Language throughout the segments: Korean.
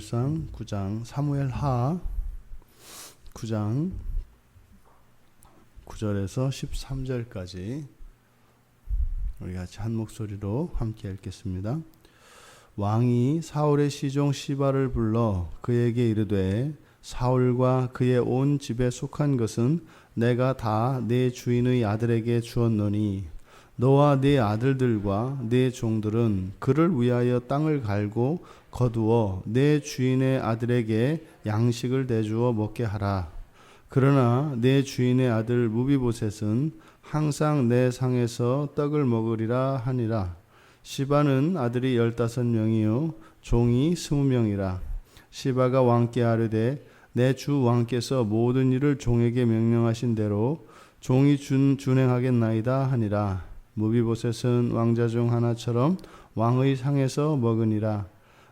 사무엘상 9장 사무엘 하 9장 9절에서 13절까지 우리 같이 한 목소리로 함께 읽겠습니다. 왕이 사울의 시종 시바를 불러 그에게 이르되 사울과 그의 온 집에 속한 것은 내가 다 내 주인의 아들에게 주었노니 너와 네 아들들과 네 종들은 그를 위하여 땅을 갈고 거두어 내 주인의 아들에게 양식을 내주어 먹게 하라. 그러나 내 주인의 아들 무비보셋은 항상 내 상에서 떡을 먹으리라 하니라. 시바는 아들이 열다섯 명이요 종이 스무 명이라. 시바가 왕께 아르되 내 주 왕께서 모든 일을 종에게 명령하신 대로 종이 준 준행하겠나이다 하니라. 무비보셋은 왕자 중 하나처럼 왕의 상에서 먹으니라.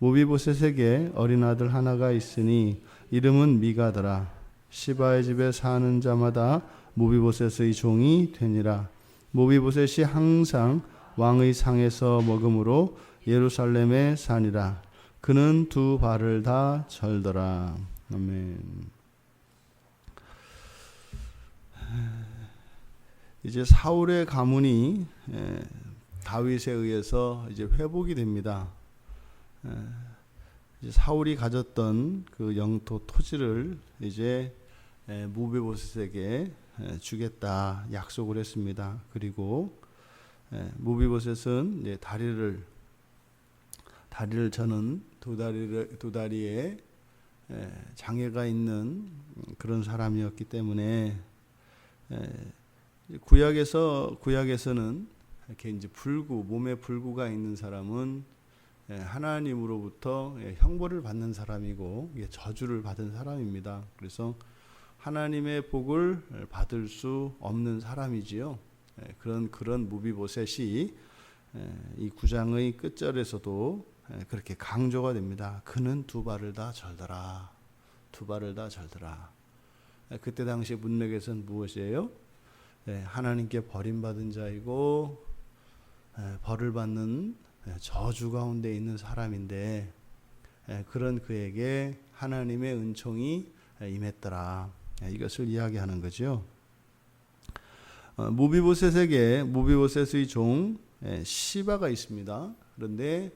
무비보셋에게 어린 아들 하나가 있으니 이름은 미가더라. 시바의 집에 사는 자마다 무비보셋의 종이 되니라. 무비보셋이 항상 왕의 상에서 먹음으로 예루살렘에 사니라. 그는 두 발을 다 절더라. 아멘. 이제 사울의 가문이 다윗에 의해서 이제 회복이 됩니다. 이제 사울이 가졌던 그 영토 토지를 이제 무비보셋에게 주겠다 약속을 했습니다. 그리고 무비보셋은 다리를 다리를 저는 두 다리를 두 다리에 장애가 있는 그런 사람이었기 때문에 구약에서 구약에서는 이렇게 이제 불구 몸에 불구가 있는 사람은 하나님으로부터 형벌을 받는 사람이고 저주를 받은 사람입니다. 그래서 하나님의 복을 받을 수 없는 사람이지요. 그런 그런 무비보셋이 이 구장의 끝절에서도 그렇게 강조가 됩니다. 그는 두 발을 다 절더라. 두 발을 다 절더라. 그때 당시 문맥에서는 무엇이에요? 하나님께 버림받은 자이고 벌을 받는 저주 가운데 있는 사람인데 그런 그에게 하나님의 은총이 임했더라. 이것을 이야기하는 거죠. 어, 무비보셋에게 무비보셋의 종 시바가 있습니다. 그런데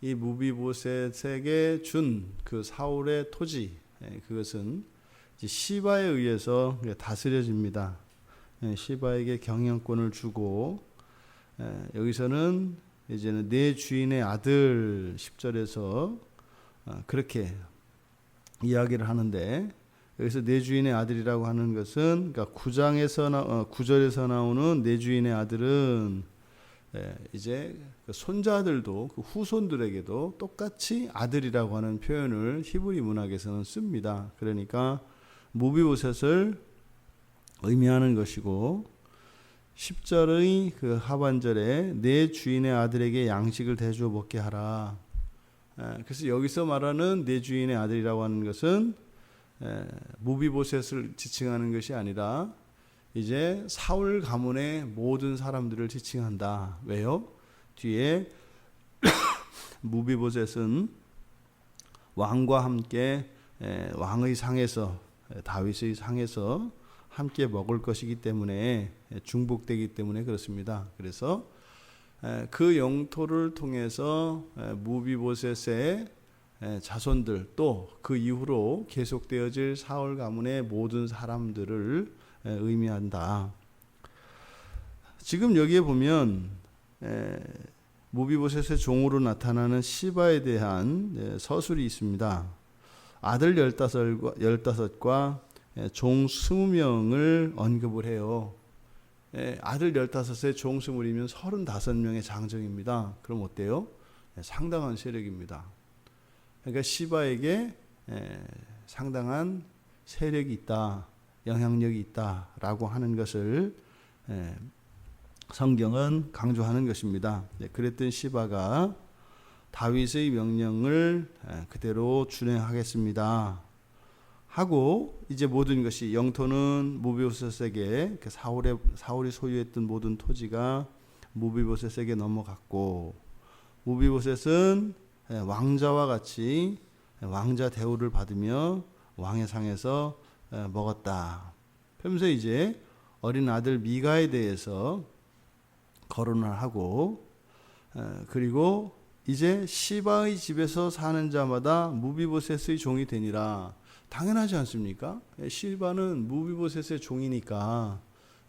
이 무비보셋에게 준 그 사울의 토지 그것은 시바에 의해서 다스려집니다. 시바에게 경영권을 주고 여기서는 이제는 내 주인의 아들 10절에서 어, 그렇게 이야기를 하는데 여기서 내 주인의 아들이라고 하는 것은 그러니까 9장에서 나, 어, 9절에서 나오는 내 주인의 아들은 예, 이제 그 손자들도 그 후손들에게도 똑같이 아들이라고 하는 표현을 히브리 문학에서는 씁니다. 그러니까 무비보셋을 의미하는 것이고 10절의 그 하반절에 내 주인의 아들에게 양식을 대주어 먹게 하라. 예, 그래서 여기서 말하는 내 주인의 아들이라고 하는 것은 무비보셋을 지칭하는 것이 아니라 이제 사울 가문의 모든 사람들을 지칭한다. 왜요? 뒤에 무비보셋은 왕과 함께 왕의 상에서 다윗의 상에서 함께 먹을 것이기 때문에 중복되기 때문에 그렇습니다. 그래서 그 영토를 통해서 무비보셋의 자손들 또 그 이후로 계속되어질 사울 가문의 모든 사람들을 의미한다. 지금 여기에 보면 무비보셋의 종으로 나타나는 시바에 대한 서술이 있습니다. 아들 열다섯과 종 스무 명을 언급을 해요. 아들 열다섯에 종 스물이면 서른다섯 명의 장정입니다. 그럼 어때요? 상당한 세력입니다. 그러니까 시바에게 상당한 세력이 있다, 영향력이 있다라고 하는 것을 성경은 강조하는 것입니다. 네, 그랬던 시바가 다윗의 명령을 그대로 준행하겠습니다. 하고 이제 모든 것이 영토는 무비보셋에게 그 사울의 사울이 소유했던 모든 토지가 무비보셋에게 넘어갔고 무비보셋은 예, 왕자와 같이 왕자 대우를 받으며 왕의 상에서 에, 먹었다. 그러면서 이제 어린 아들 미가에 대해서 거론을 하고 에, 그리고 이제 시바의 집에서 사는 자마다 무비보셋의 종이 되니라. 당연하지 않습니까? 예, 시바는 무비보셋의 종이니까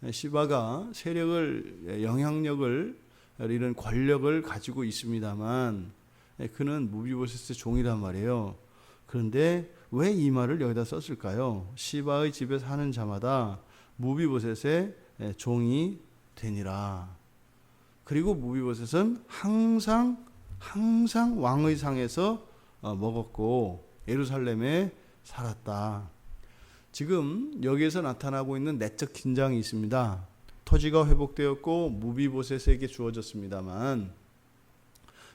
예, 시바가 세력을 예, 영향력을 이런 권력을 가지고 있습니다만 예, 그는 무비보셋의 종이란 말이에요. 그런데 왜 이 말을 여기다 썼을까요? 시바의 집에 사는 자마다 무비보셋의 예, 종이 되니라. 그리고 무비보셋은 항상 항상 왕의 상에서 어, 먹었고 예루살렘에 살았다. 지금 여기에서 나타나고 있는 내적 긴장이 있습니다. 토지가 회복되었고 무비보셋에게 주어졌습니다만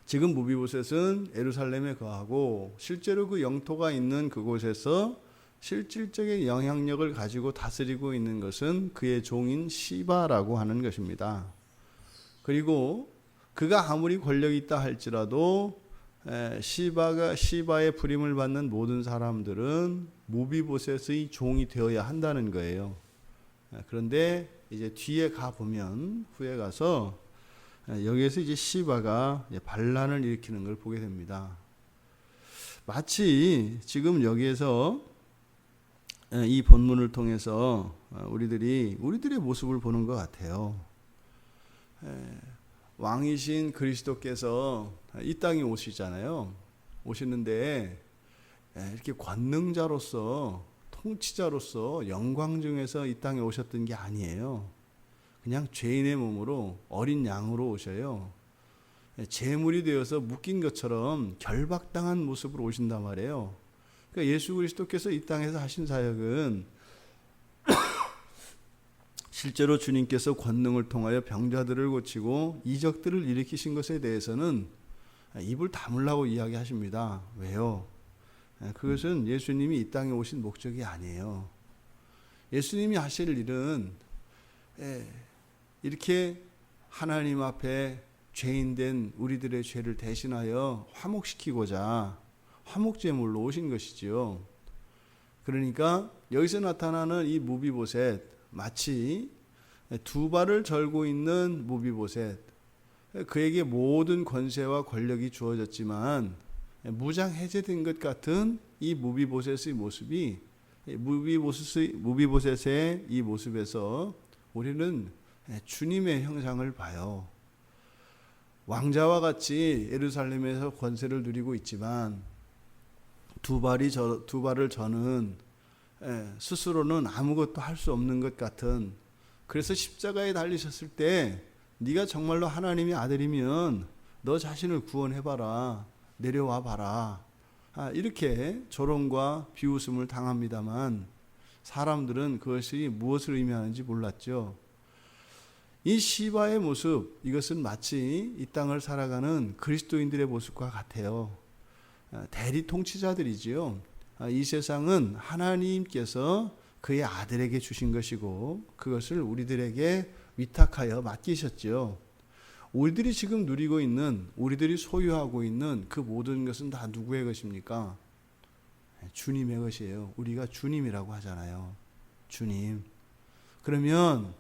지금 무비보셋은 예루살렘에 거하고 실제로 그 영토가 있는 그곳에서 실질적인 영향력을 가지고 다스리고 있는 것은 그의 종인 시바라고 하는 것입니다. 그리고 그가 아무리 권력이 있다 할지라도 에, 시바가 시바의 부림을 받는 모든 사람들은 무비보셋의 종이 되어야 한다는 거예요. 에, 그런데 이제 뒤에 가 보면 후에 가서 에, 여기에서 이제 시바가 반란을 일으키는 걸 보게 됩니다. 마치 지금 여기에서 에, 이 본문을 통해서 어, 우리들이 우리들의 모습을 보는 것 같아요. 에, 왕이신 그리스도께서 이 땅에 오시잖아요. 오시는데 이렇게 권능자로서 통치자로서 영광 중에서 이 땅에 오셨던 게 아니에요. 그냥 죄인의 몸으로 어린 양으로 오셔요. 제물이 되어서 묶인 것처럼 결박당한 모습으로 오신단 말이에요. 그러니까 예수 그리스도께서 이 땅에서 하신 사역은 실제로 주님께서 권능을 통하여 병자들을 고치고 이적들을 일으키신 것에 대해서는 입을 다물라고 이야기하십니다. 왜요? 그것은 예수님이 이 땅에 오신 목적이 아니에요. 예수님이 하실 일은 이렇게 하나님 앞에 죄인된 우리들의 죄를 대신하여 화목시키고자 화목제물로 오신 것이지요. 그러니까 여기서 나타나는 이 무비보셋 마치 두 발을 절고 있는 무비보셋 그에게 모든 권세와 권력이 주어졌지만 무장 해제된 것 같은 이 무비보셋의 모습이 무비보셋의, 무비보셋의 이 모습에서 우리는 주님의 형상을 봐요. 왕자와 같이 예루살렘에서 권세를 누리고 있지만 두 발이 저, 두 발을 저는 스스로는 아무것도 할 수 없는 것 같은 그래서 십자가에 달리셨을 때 네가 정말로 하나님의 아들이면 너 자신을 구원해 봐라 내려와 봐라 아, 이렇게 조롱과 비웃음을 당합니다만 사람들은 그것이 무엇을 의미하는지 몰랐죠. 이 시바의 모습 이것은 마치 이 땅을 살아가는 그리스도인들의 모습과 같아요. 아, 대리 통치자들이지요. 아, 이 세상은 하나님께서 그의 아들에게 주신 것이고 그것을 우리들에게 위탁하여 맡기셨죠. 우리들이 지금 누리고 있는 우리들이 소유하고 있는 그 모든 것은 다 누구의 것입니까? 네, 주님의 것이에요. 우리가 주님이라고 하잖아요. 주님. 그러면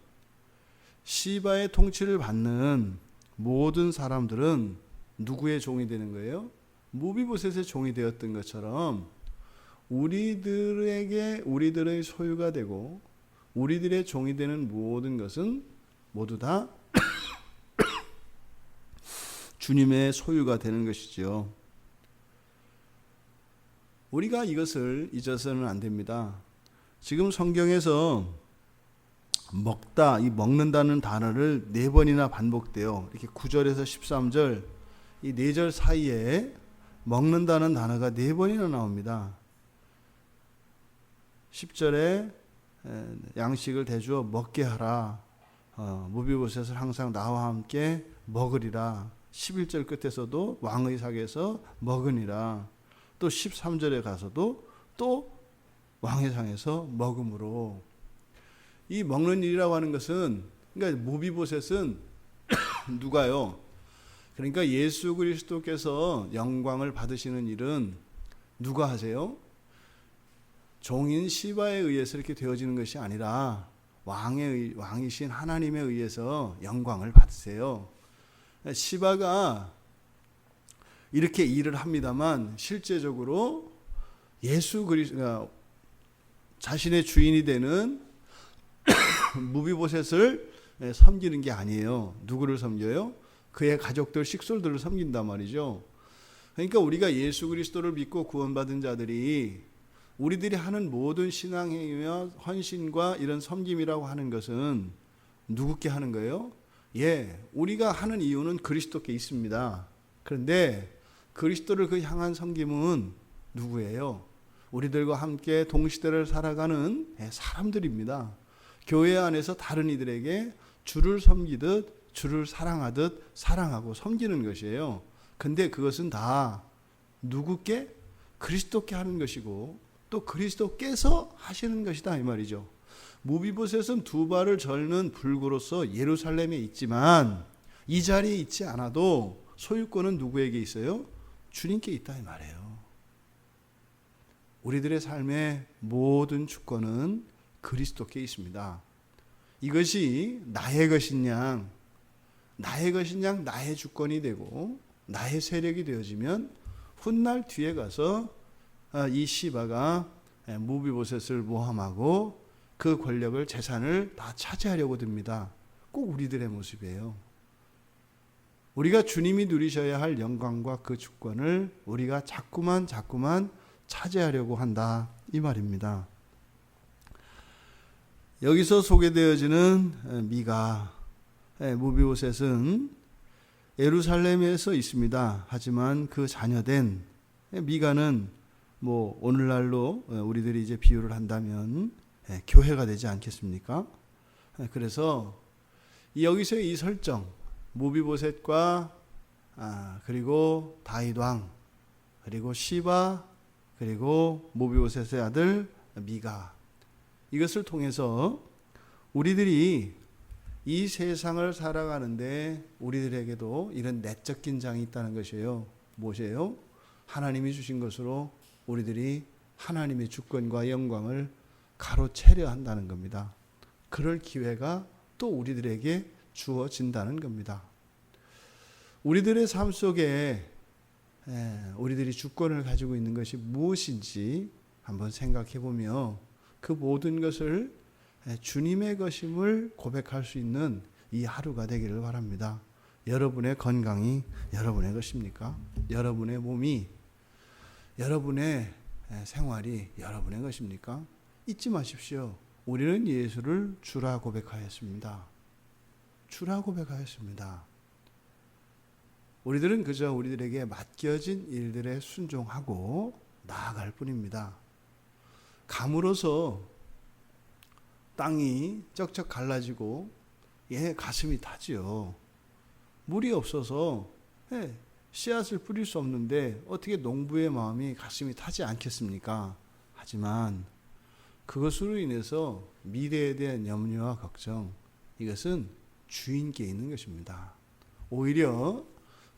시바의 통치를 받는 모든 사람들은 누구의 종이 되는 거예요? 무비보셋의 종이 되었던 것처럼 우리들에게 우리들의 소유가 되고 우리들의 종이 되는 모든 것은 모두 다 주님의 소유가 되는 것이죠. 우리가 이것을 잊어서는 안 됩니다. 지금 성경에서 먹다, 이 먹는다는 단어를 네 번이나 반복돼요. 이렇게 9절에서 13절, 이 네 절 사이에 먹는다는 단어가 네 번이나 나옵니다. 10절에 양식을 대주어 먹게 하라. 어, 무비보셋을 항상 나와 함께 먹으리라. 11절 끝에서도 왕의 상에서 먹으니라. 또 13절에 가서도 또 왕의 상에서 먹음으로 이 먹는 일이라고 하는 것은 그러니까 무비보셋은 누가요? 그러니까 예수 그리스도께서 영광을 받으시는 일은 누가 하세요? 종인 시바에 의해서 이렇게 되어지는 것이 아니라 왕의 의- 왕이신 하나님에 의해서 영광을 받으세요. 시바가 이렇게 일을 합니다만 실제적으로 예수 그리스가 자신의 주인이 되는 무비보셋을 섬기는 게 아니에요. 누구를 섬겨요? 그의 가족들 식솔들을 섬긴단 말이죠. 그러니까 우리가 예수 그리스도를 믿고 구원받은 자들이 우리들이 하는 모든 신앙행위와 헌신과 이런 섬김이라고 하는 것은 누구께 하는 거예요? 예, 우리가 하는 이유는 그리스도께 있습니다. 그런데 그리스도를 그 향한 섬김은 누구예요? 우리들과 함께 동시대를 살아가는 예, 사람들입니다. 교회 안에서 다른 이들에게 주를 섬기듯 주를 사랑하듯 사랑하고 섬기는 것이에요. 근데 그것은 다 누구께? 그리스도께 하는 것이고 또 그리스도께서 하시는 것이다 이 말이죠. 무비보셋은 두 발을 절는 불구로서 예루살렘에 있지만 이 자리에 있지 않아도 소유권은 누구에게 있어요? 주님께 있다 이 말이에요. 우리들의 삶의 모든 주권은 그리스도께 있습니다. 이것이 나의 것인 양, 나의 것인 양 나의 주권이 되고 나의 세력이 되어지면 훗날 뒤에 가서 아, 이 시바가 무비보셋을 모함하고 그 권력을 재산을 다 차지하려고 듭니다. 꼭 우리들의 모습이에요. 우리가 주님이 누리셔야 할 영광과 그 주권을 우리가 자꾸만 자꾸만 차지하려고 한다 이 말입니다. 여기서 소개되어지는 미가 무비오셋은 예루살렘에서 있습니다. 하지만 그 자녀된 미가는 뭐 오늘날로 우리들이 이제 비유를 한다면 교회가 되지 않겠습니까? 그래서 여기서의 이 설정 무비보셋과 아, 그리고 다윗 왕 그리고 시바 그리고 모비오셋의 아들 미가 이것을 통해서 우리들이 이 세상을 살아가는데 우리들에게도 이런 내적 긴장이 있다는 것이에요. 무엇이에요? 하나님이 주신 것으로 우리들이 하나님의 주권과 영광을 가로채려 한다는 겁니다. 그럴 기회가 또 우리들에게 주어진다는 겁니다. 우리들의 삶 속에 우리들이 주권을 가지고 있는 것이 무엇인지 한번 생각해 보며 그 모든 것을 주님의 것임을 고백할 수 있는 이 하루가 되기를 바랍니다. 여러분의 건강이 여러분의 것입니까? 여러분의 몸이 여러분의 생활이 여러분의 것입니까? 잊지 마십시오. 우리는 예수를 주라 고백하였습니다. 주라 고백하였습니다. 우리들은 그저 우리들에게 맡겨진 일들에 순종하고 나아갈 뿐입니다. 감으로서 땅이 쩍쩍 갈라지고 예 가슴이 타지요. 물이 없어서 예, 씨앗을 뿌릴 수 없는데 어떻게 농부의 마음이 가슴이 타지 않겠습니까? 하지만 그것으로 인해서 미래에 대한 염려와 걱정 이것은 주인께 있는 것입니다. 오히려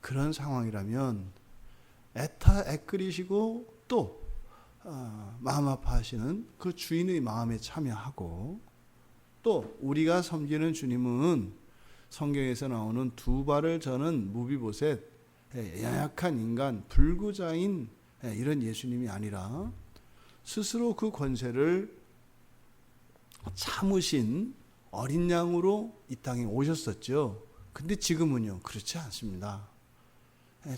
그런 상황이라면 애타 애끓이시고 또 어, 마음 아파하시는 그 주인의 마음에 참여하고 또 우리가 섬기는 주님은 성경에서 나오는 두 발을 저는 무비보셋 연 약한 인간 불구자인 이런 예수님이 아니라 스스로 그 권세를 참으신 어린 양으로 이 땅에 오셨었죠. 근데 지금은요 그렇지 않습니다.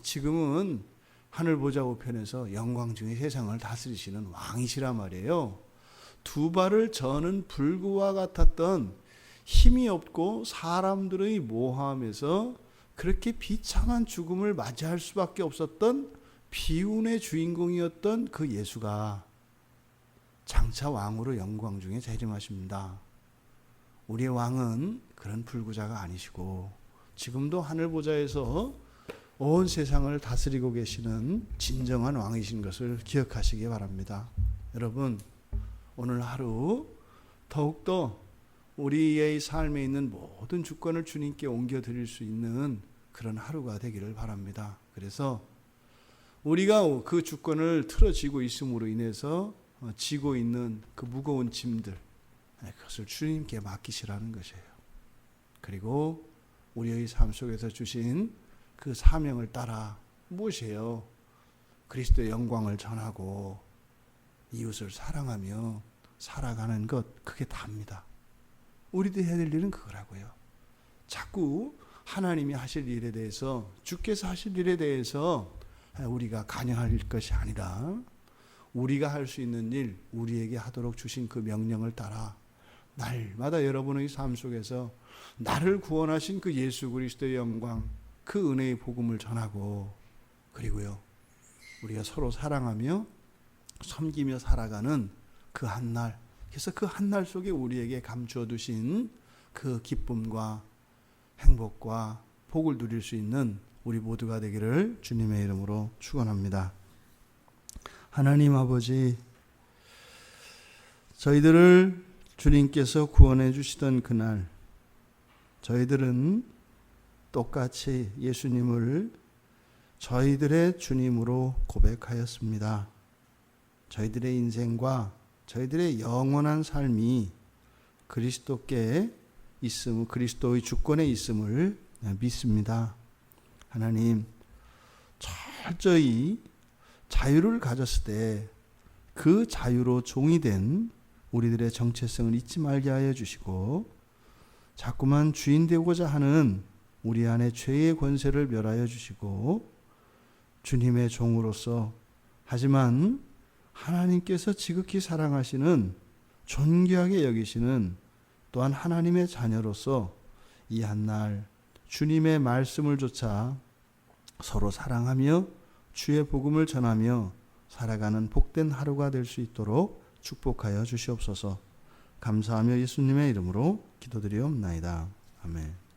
지금은 하늘 보좌 우편에서 영광 중에 세상을 다스리시는 왕이시란 말이에요. 두 발을 저는 불구와 같았던 힘이 없고 사람들의 모함에서 그렇게 비참한 죽음을 맞이할 수밖에 없었던 비운의 주인공이었던 그 예수가 장차 왕으로 영광 중에 재림하십니다. 우리의 왕은 그런 불구자가 아니시고 지금도 하늘 보좌에서 온 세상을 다스리고 계시는 진정한 왕이신 것을 기억하시기 바랍니다. 여러분, 오늘 하루 더욱더 우리의 삶에 있는 모든 주권을 주님께 옮겨 드릴 수 있는 그런 하루가 되기를 바랍니다. 그래서 우리가 그 주권을 틀어지고 있음으로 인해서 어, 지고 있는 그 무거운 짐들 네, 그것을 주님께 맡기시라는 것이에요. 그리고 우리의 삶 속에서 주신 그 사명을 따라 무엇이에요? 그리스도의 영광을 전하고 이웃을 사랑하며 살아가는 것 그게 답니다. 우리도 해야 될 일은 그거라고요. 자꾸 하나님이 하실 일에 대해서 주께서 하실 일에 대해서 우리가 간여할 것이 아니라 우리가 할 수 있는 일 우리에게 하도록 주신 그 명령을 따라 날마다 여러분의 삶 속에서 나를 구원하신 그 예수 그리스도의 영광 그 은혜의 복음을 전하고 그리고요 우리가 서로 사랑하며 섬기며 살아가는 그 한날 그래서 그 한날 속에 우리에게 감추어 두신 그 기쁨과 행복과 복을 누릴 수 있는 우리 모두가 되기를 주님의 이름으로 축원합니다. 하나님 아버지 저희들을 주님께서 구원해 주시던 그날 저희들은 똑같이 예수님을 저희들의 주님으로 고백하였습니다. 저희들의 인생과 저희들의 영원한 삶이 그리스도께 있음, 그리스도의 주권에 있음을 믿습니다. 하나님, 철저히 자유를 가졌을 때 그 자유로 종이 된 우리들의 정체성을 잊지 말게 하여 주시고 자꾸만 주인 되고자 하는 우리 안에 죄의 권세를 멸하여 주시고 주님의 종으로서 하지만 하나님께서 지극히 사랑하시는 존귀하게 여기시는 또한 하나님의 자녀로서 이 한날 주님의 말씀을 조차 서로 사랑하며 주의 복음을 전하며 살아가는 복된 하루가 될 수 있도록 축복하여 주시옵소서. 감사하며 예수님의 이름으로 기도드리옵나이다. 아멘.